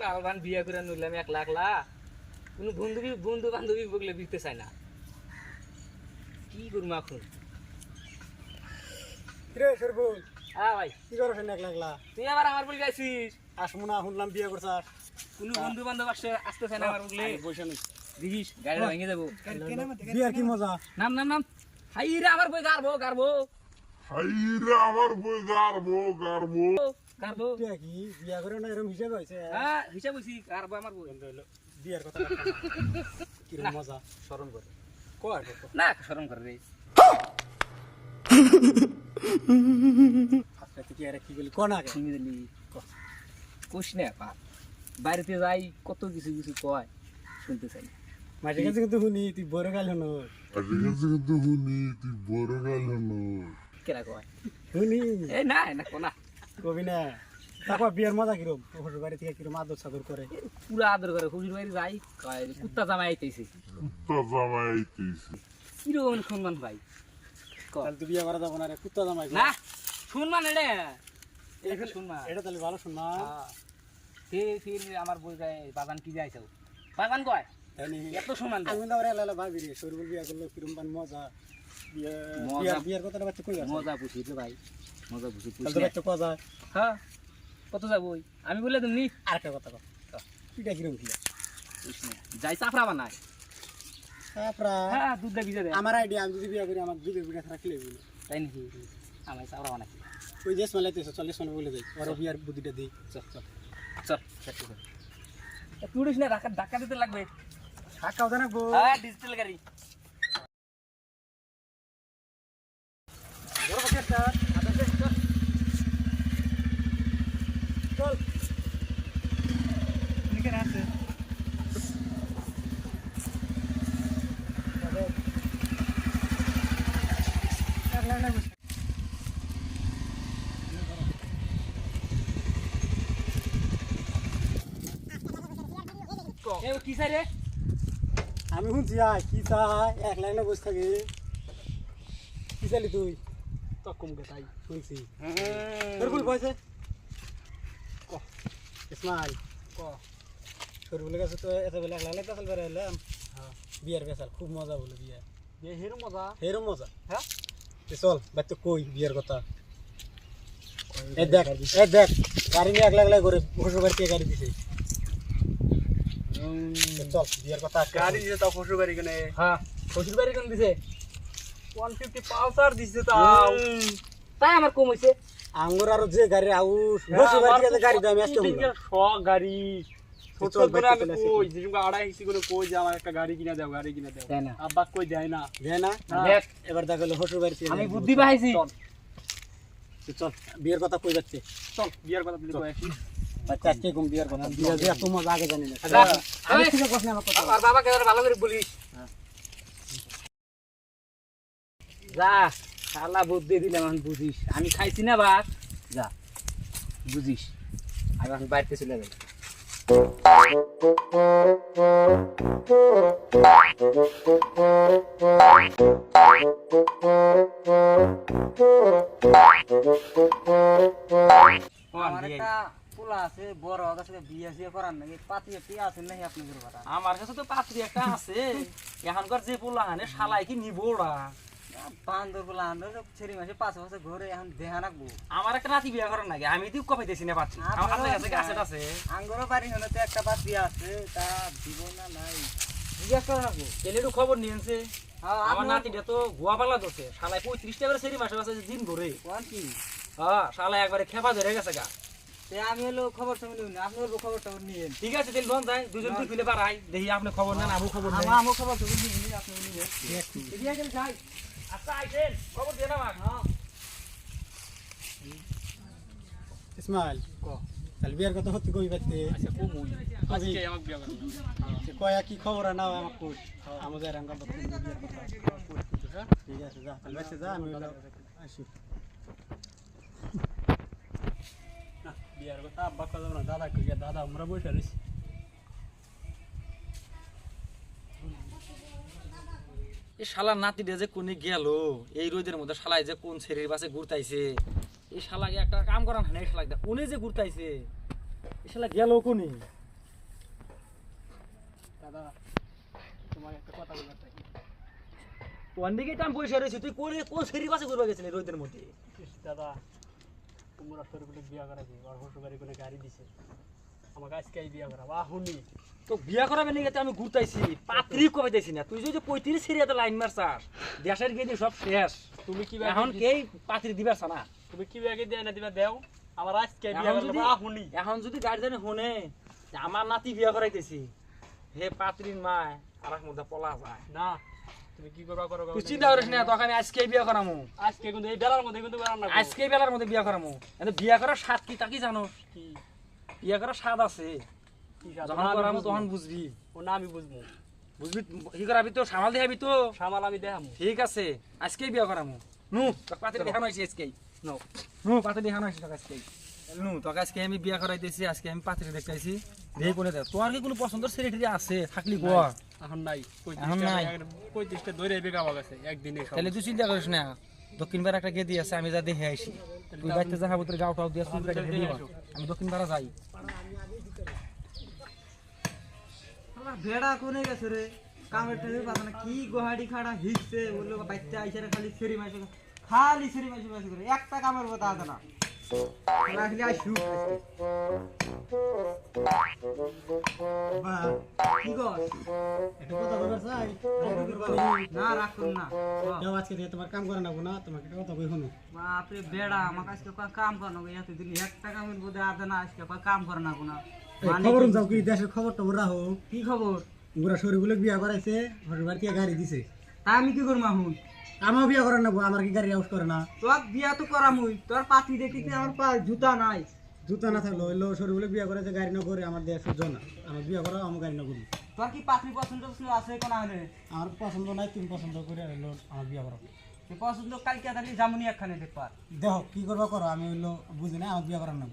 বালবান বিয়ে করে নিলাম এক লাখ লাখ কোনো বন্ধুবি বন্ধু বান্ধবী বগলে দিতে চায় না। কি করব এখন? রে সরবুল? হ্যাঁ ভাই। কি করছ এক লাগলা? তুই আবার আমার বলি গাইছিস আসমু না শুনলাম বিয়ে করছাস। কোনো বন্ধু বান্ধব আসছে আসতে চায় না আমার বগলে বসে নেই। দেখিস গাড়িটা ভেঙে যাব। বিয়ার কি মজা? নাম নাম নাম। হাই রে আমার বই গারবো গারবো হাইরে আমার বই গারবো গারবো বিয়া কি? বিয়া করে না এরকম হিসেবে হয়েছে। হ্যাঁ হিসাব হইছি গারবো আমার বই বিয়ার কথা কীরকম মজা করে। কয় না শরম করে রে। আজকে কি আরে কি বলি? কোন আগে। তুমি দিলি কোশ না পা বাইরেতে যাই কত কিছু কিছু কয় শুনতে চাই না। মাঝে কাছে কিন্তু শুনি তুই বড় গাল হনো কাছে কিন্তু শুনি তুই বড় গাল হলো কেরা কয়? শুনি। এই না না কোনা কবি না। তারপর বিয়ার মজা কিরম? শ্বশুর বাড়ি থেকে কিরম আদর সাদর করে? পুরা আদর করে হুজুর বাড়ি যাই কুত্তা জামাই আইতেছে। কুত্তা জামাই আইতেছে। কীরকম সম্মান ভাই? কয়, তাহলে তুই বিয়ে করা যাব না রে কুত্তা জামাই না শুনমান এটা। এটা শুনমান এটা তাহলে ভালো শুন না ফির ফির আমার বই বাগান কি যাইছো বাগান কয়? এত সম্মান। আমি তো ভাবি রে সরবুল বিয়া করল কিরম মজা। বিয়ার বিয়ার কথাটা বাচ্চা কই আছে? মজা বুঝি রে ভাই মজা বুঝি তাহলে তো কজা? হ্যাঁ কত যাব ওই? আমি বলে তুমি আরেকটা কথা কও। কি। যাই চাপড়া বানায় তারপরে হ্যাঁ দুধ দা ভিজে দেয় আমার আইডিয়া আমি যদি বিয়া করি আমার দুধের পিঠা ছাড়া খেলে বলি তাই নাকি? আমি চাপড়া বানাই। ওই যে স্মেলাইতেছে চল্লিশ বলে যাই ওর বিয়ার বুদ্ধিটা দিই। চল চল চল তুই না ধাক্কা ধাক্কা দিতে লাগবে। শাকাও জানা গো হ্যাঁ ডিজিটাল গাড়ি বড় কথা একটা আদা দে, চল। চল নিকে আছে এক লাইন লাগবে এ কি চাই রে? আমি শুনছি আয় কি চাই? এক লাইনে বসে থাকি। কি চালি তুই? তকম গে তাই। শুনছি। তোর ভুল পয়সা ক? ইসমাইল। ক? তো এত বেলা এক লাইনে পেশাল বেড়ে এলাম বিয়ার পেশাল খুব মজা বলে বিয়া। বিয়ে হেরো মজা। হেরো মজা। হ্যাঁ? চল বাচ্চা কই বিয়ার কথা? এ দেখ এ দেখ গাড়ি নিয়ে এক লাখ লাখ করে শ্বশুর গাড়ি দিছে। চল বিয়ার কথা গাড়ি দিছে তাও শ্বশুর বাড়ি কেনে। হ্যাঁ শ্বশুর বাড়ি কোন দিছে? ওয়ান ফিফটি পালসার দিছে তাই আমার কম হইছে। আঙ্গুর আর যে গাড়ি আউস শ্বশুর বাড়ি থেকে গাড়ি দাম আসতে হলো শখ গাড়ি। ছোট করে আমি বাইকে চলে আসি। কই যেরকম আড়াই হিসি করে কই যে আমার একটা গাড়ি কিনা দাও গাড়ি কিনা দাও। আব্বা কই দেয় না। দেয় না? দেখ এবার দেখা গেলো শ্বশুর বাড়ি আমি বুদ্ধি। পাইছি চল, চল বিয়ের কথা কই যাচ্ছে? চল বিয়ার কথা বলি কই আসি ঘুম বিয়ের কথা বিয়ে যে এত মজা আগে জানি না। আমি ঠিক আছে আমার কথা আর বাবাকে ভালো করে বলিস। যা শালা বুদ্ধি দিলাম এখন বুঝিস। আমি খাইছি না ভাত। যা বুঝিস। আমি এখন বাড়িতে চলে যাই। পোলা আছে বড় সাথে বিয়ে সিয়ে করার নাকি পাতি টিয়া আছে নাকি আপনাদের কথা আমার কাছে তো পাত্রী একটা আছে। এখনকার যে পোলা হানে শালাই কি নিবোড়া বান্দর পোলা আন্দর ছেড়ি মাসে পাঁচ বছর ঘরে এখন দেখা রাখব। আমার একটা নাতি বিয়ে করার নাকি আমি তো কবে দিছি না পাচ্ছি। আমার কাছে গাছে আছে। আঙ্গরও বাড়ি হলে তো একটা পাত্রী আছে তা দিব না নাই। জিজ্ঞাসা করে রাখব ছেলেরও খবর নিয়েছে হ্যাঁ, আমার নাতিটা তো গোয়া পালা ধরছে। শালায় পঁয়ত্রিশটা করে সেরি মাসে মাসে দিন কোন কি? হ্যাঁ শালায় একবারে খেপা ধরে গেছে গা। আমি হলো খবর টবর নিব না আপনি হলো খবর টবর নিয়েন। ঠিক আছে তেল বন্ধ যায় দুজন তুই ফিলে পারাই দেখি আপনি খবর নেন আমি খবর আমার আমার খবর টবর নিয়ে আপনি যাই আচ্ছা আইছেন খবর হ্যাঁ। ইসমাইল তাহলে বিয়ের কথা সত্যি কই পাচ্ছে আচ্ছা খুব মুই আজকে আমাকে বিয়া করো কয়া কি খবর নাও আমাকে কই। আমাদের রাঙ্গা কথা ঠিক আছে যা তাহলে যা আমি আসি। বিয়ের কথা আব্বা কথা না দাদা কই দাদা আমরা বসে রয়েছি এই শালার নাতিটা যে কোনে গেল এই রোদের মধ্যে শালায় যে কোন ছেলের বাসে ঘুরতাইছে? এই শালাকে একটা কাম করান না এই শালাকে উনি যে ঘুরতাইছে? এই শালা গেল কোনে? দাদা তোমাকে একটা কথা তোর দিকে টাইম পয়সা রয়েছে তুই কোন কোন সেরি বাসে করবা গেছিলি রোদের মধ্যে? দাদা তোমরা তোর বলে বিয়া করাবি আর শ্বশুর বাড়ি গাড়ি দিছে। আমাকে আজকে বিয়া করাবো। আহুনি তো বিয়া করাবে নাকি আমি ঘুরতাইছি পাত্রি কবে দিয়েছি না? তুই যদি পঁয়ত্রিশ সিরিয়াতে লাইন মারছাস দেশের গিয়ে সব শেষ। তুমি কি এখন কে পাত্রি দিবাস না তুমি কি ব্যাগে দেয় না দিবা দেও আমার আজকে বিয়া করাবো। আহুনি এখন যদি গার্জেনে শুনে যে আমার নাতি বিয়া করাইতেছি হে পাত্রীর মায় আর মধ্যে পলা যায়। না। তুমি কি করবা? করো তুই চিন্তা করিস না তোকে আমি আজকে বিয়া করামু। আজকে কিন্তু এই বেলার মধ্যে কিন্তু বেড়ান আজকে বেলার মধ্যে বিয়া করামু। কিন্তু বিয়া করার স্বাদ কি তা কি জানো কি? বিয়া করার স্বাদ আছে। কি সাথে? যখন করামু তখন বুঝবি। ও না আমি বুঝব। বুঝবি কি করাবি তো সামাল দেখাবি তো। সামাল আমি দেখামু। ঠিক আছে আজকেই বিয়া করামু। নু পাত্রী দেখানো হয়েছে আজকেই। নো। নু পাত্রী দেখানো হয়েছে তোকে নু তোকে আজকে আমি বিয়া করাইতেছি আজকে আমি পাত্রী দেখতেছি। দেখে করে দেখ তোর কি কোনো পছন্দের সেরিটারি আছে? থাকলি গোয়া এখন নাই এখন নাই। পঁয়ত্রিশটা ধরে বেগা পাওয়া গেছে একদিনে তাহলে তুই চিন্তা করিস না দক্ষিণ পাড়া একটা গেদি আছে আমি যা দেখে আইসি তুই বাইতে যা হাবুতের গাও টাও দিয়ে চুল কেটে দিবা আমি দক্ষিণ পাড়া যাই ভেড়া কোনে গেছে রে? কামের টেনে পাতা না কি গোহাড়ি খাড়া হিসছে বলল বাচ্চা আইসে রে খালি সেরি মাইছে খালি সেরি করে। একটা কামের কথা আছে না। কি কথা চাই? না যাও আজকে দিয়ে তোমার কাম করে নেব না? তোমাকে একটা কথা কই শুনো। বাপরে বেড়া আমাকে আজকে কাম করানো একটা বোধে আদে না আজকে কাম করে না। মানে খবর কি- যাও কি দেশের খবর টবর রাখো। কি খবর? পুরা শরীরগুলো বিয়া করাইছে ঘরের বাড়ি থেকে গাড়ি দিছে। তা আমি কি করব এখন? আমার বিয়া করে নেব আমার কি গাড়ি আউট করে না? তোর বিয়া তো করামুই তোর পাতি দেখি আমার পা জুতা নাই। জুতা না থাকল হইল শরীরগুলো বিয়া করাইছে গাড়ি না করে আমার দেয়া সহ্য না। আমার বিয়া করা আমার গাড়ি না করি। তোর কি পাত্রী পছন্দ আছে কোন হলে আমার পছন্দ নাই তুমি পছন্দ করে হইল আমার বিয়া করা পছন্দ কালকে তাহলে জামুনি একখানে দেখবার। দেখো কি করবা করো আমি হইল বুঝি না আমার বিয়া করার নেব।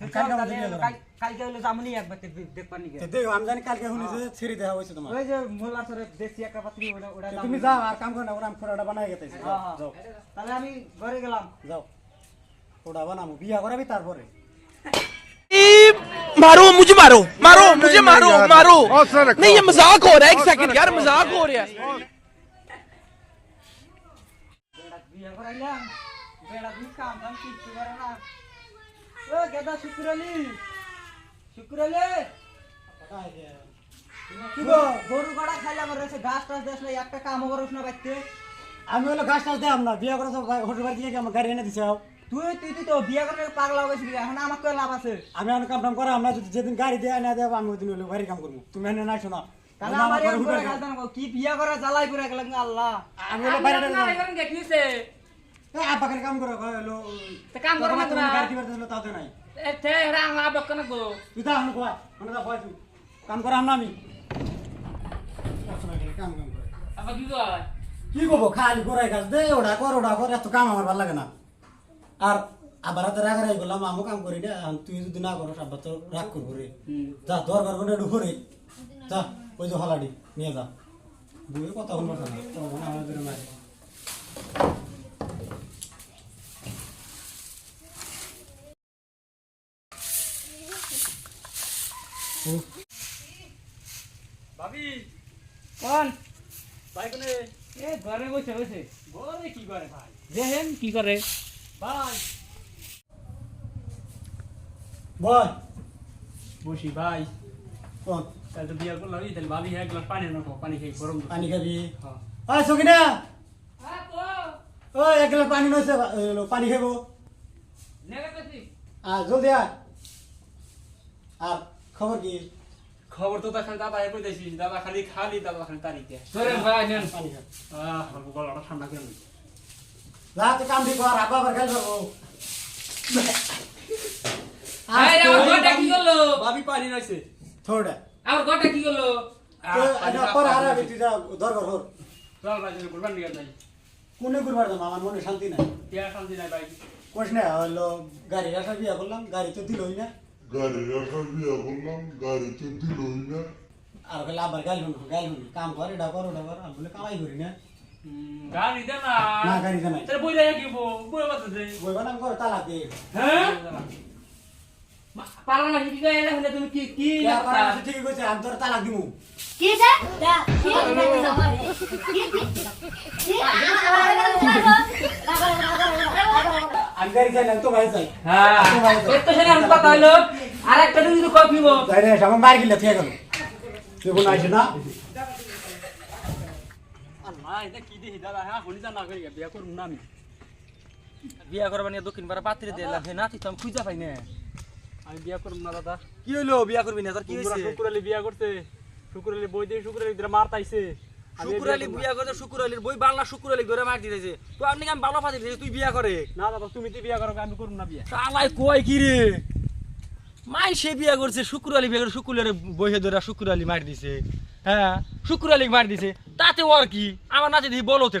কালকে তাহলে আমাদের বিয়া কাল- কালকে হলো জামুনি একবার দেখ- দেখবার নিকে দেখো আমি জানি কালকে শুনেছে ছেড়ে দেওয়া হয়েছে তোমার ওই যে মোল্লা সরে দেখছি একটা পাত্রী ওটা ওটা তুমি জামুনি। যাও আর কাম করে না ওরা আমি ফোড়াটা বানাই গেতে হ্যাঁ, হ্যাঁ। যাও তাহলে আমি ঘরে গেলাম যাও ফোড়া বানাবো বিয়া করাবি তারপরে मारो मुझे मारो मारो मुझे मारो मारो नहीं ये मजाक हो रहा है एक सेकंड यार मजाक हो रहा है বেড়া বিয়ে করাইলাম বেড়া দুই কাম দাম কিচ্ছু করে না ও গেদা শুক্রালি। শুক্রালি। কি গো গরু গড়া খাইলাম আর রয়েছে ঘাস টাস দেশ নাই, একটা কামও করস না বাইতে আমি হলো গাছ টাছ দেয় না বিয়া করে সব হোটেল বাড়ি থেকে আমার গাড়ি এনে দিছে? তুই তুই তুই তো বিয়ে করে পাগলা হয়ে গেছিলি এখন আমার কই লাভ আছে। আমি এখন কাম টাম করা আমরা যদি যেদিন গাড়ি দেয় না দেবো আমি ওই দিন হলো বাড়ির কাম করব। তুমি এনে নাই শোনা তাহলে আমার করে না কি বিয়ে করে জ্বালাই পুরা গেলাম আল্লাহ। আমি হলো বাইরে আব্বাকে কাম করে হলো কাম করো না তোরা গাড়ি কিনতে দিলো তাও দে নাই। এতে হেরা আঙা বকন গো। তুই তা আমরা কয় মানে তা কয় তুই। কাম করা আমরা আমি। কাম কাম করে। আবার কি কয়? কি করব খালি করাই কাজ দে ওটা কর ওটা কর এত কাম আমার ভালো লাগে না। আর আবার হাতে রাগ রাগ করলাম আমও কাম করি না তুই যদি না করো আব্বা তো রাগ করব রে। যা দরকার করে একটু করে যা ওই যে হলাডি নিয়ে যা। বুয়ে কথা বলব না আমাদের মারে ভাবি কোন ভাই কোনে এ ঘরে বসে বসে। ঘরে কি করে ভাই? দেখেন কি করে। ভাই। বল। বসি ভাই। কোন তাহলে তো বিয়ে করলাম তাহলে ভাবি এক গ্লাস পানি পানি খাই গরম পানি খাবি? হ্যাঁ। ওই সকিনা! হ্যাঁ ওই এক গ্লাস পানি খাব। নেগা আর জলদি আয়। আর খবর কি? খবর তো খালি দাদা এ কইতেছি দাদা খালি খালি দাদা খালি তারিখ দেয়। ধরেন ভাই নেন পানি খা আহ আমার গলাটা ঠান্ডা করে নিই। তুই কাম ঠিক কর আব্বা আবার খেল করব এই আমার গটা কি করল? ভাবি পানি নাইছে। থোড়া আমার গটা কি করল? পরে আর তুই যা দরকার হোর চল ভাই কুরবান নিয়ে যাই। কোনে করবার দাম আমার মনে শান্তি নাই। বিয়া শান্তি নাই ভাই? কোশ না হলো গাড়ি রাখা বিয়া করলাম গাড়ি তো দিলই না। গাড়ি রাখা বিয়া করলাম গাড়ি তো দিলই না আর ওখানে আবার গাল শুন গাল শুন কাম কর এটা কর ওটা কর আমি বলে কামাই করি না গাড়ি দে না না গাড়ি জানাই তাহলে বই রাখি বই বাতা দে বইবা নাম করে তালাক দিয়ে হ্যাঁ পালা না কি কই এলে হলে তুমি কি কি ঠিকই কইছে আমি তোর তালাক দিমু কি যে দা কি কি কি আমি গাড়ি চাই না তো ভাই চাই হ্যাঁ এত সেটা আমি কথা হইল আর একটা যদি কফি বো তাই না আমার মার গিলা থেকে গেল। তুই কোনো আইসে না? আল্লাহ এটা কি দেখি দাদা হ্যাঁ হলি বিয়া করুন না আমি। বিয়া করবা নিয়ে দক্ষিণ পাড়া পাত্রে দিয়ে লাভ না তুই তো আমি খুঁজা পাই না। আমি বিয়া করুন না দাদা। কি হইল? বিয়া করবি না তোর কি তোমরা হইছে? শুকুর আলী বিয়া করতে শুকুর আলী বই দিয়ে শুকুর আলী মার শুকুর আলী বিয়া করতে শুকুর আলীর বই বাংলা শুকুর আলী ধরে মার দিতেছে। তো আপনি কি আমি ভালো ফাঁদি দিতেছি তুই বিয়া করে। না দাদা তুমি তো বিয়া করো আমি করুন না বিয়া। কয় কি রে? মাই সে বিয়া করছে, শুক্র আলী বিয়া করে, শুকুর আলী বইহে ধরে শুক্র আলী মার দিছে। হ্যাঁ শুক্র আলী মার দিছে। তাতে ওর কি? আমার নাচে দিয়ে বলো তো